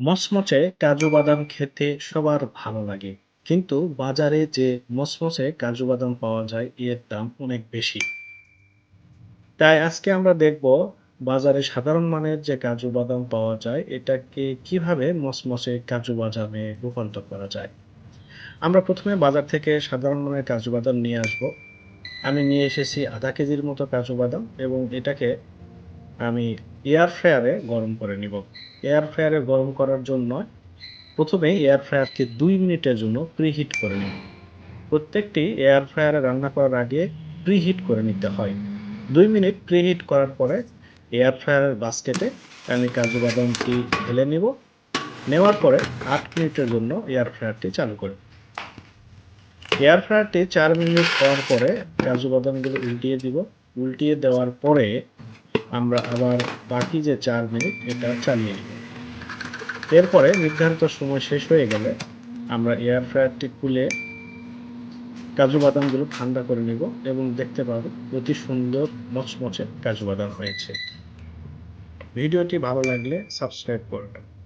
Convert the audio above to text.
মচমচে কাজু বাদাম খেতে সবার ভালো লাগে। কিন্তু বাজারে যে মচমচে কাজু বাদাম পাওয়া যায়, এর দাম অনেক বেশি। তাই আজকে আমরা দেখব বাজারে সাধারণ মানের যে কাজু বাদাম পাওয়া যায়, এটাকে কীভাবে মচমচে কাজু বাদামে রূপান্তর করা যায়। আমরা প্রথমে বাজার থেকে সাধারণ মানের কাজু বাদাম নিয়ে আসব। আমি নিয়ে এসেছি আধা কেজির মতো কাজু বাদাম এবং এটাকে আমি এয়ার ফ্রায়ারে গরম করে নিব। এয়ার ফ্রায়ারে গরম করার জন্য প্রথমে এয়ার ফ্রায়ারকে দুই মিনিটের জন্য প্রিহিট করে নিব। প্রত্যেকটি এয়ার ফ্রায়ারে রান্না করার আগে প্রিহিট করে নিতে হয়। দুই মিনিট প্রিহিট করার পরে এয়ার ফ্রায়ারের বাস্কেটে আমি কাজু বাদামটি ঢেলে নিব। নেওয়ার পরে আট মিনিটের জন্য এয়ার ফ্রায়ারটি চালু করে। এয়ার ফ্রায়ারটি চার মিনিট হওয়ার পরে কাজু বাদামগুলো উল্টিয়ে দিব। উল্টিয়ে দেওয়ার পরে আমরা আবার বাকি যে চার মিনিট, এটা চালিয়ে নিব। এরপরে নির্ধারিত সময় শেষ হয়ে গেলে আমরা এয়ার ফ্রায়ারটি খুলে কাজু বাদামগুলো ঠান্ডা করে নেব এবং দেখতে পাবো অতি সুন্দর মচমচে কাজু বাদাম হয়েছে। ভিডিওটি ভালো লাগলে সাবস্ক্রাইব করবেন।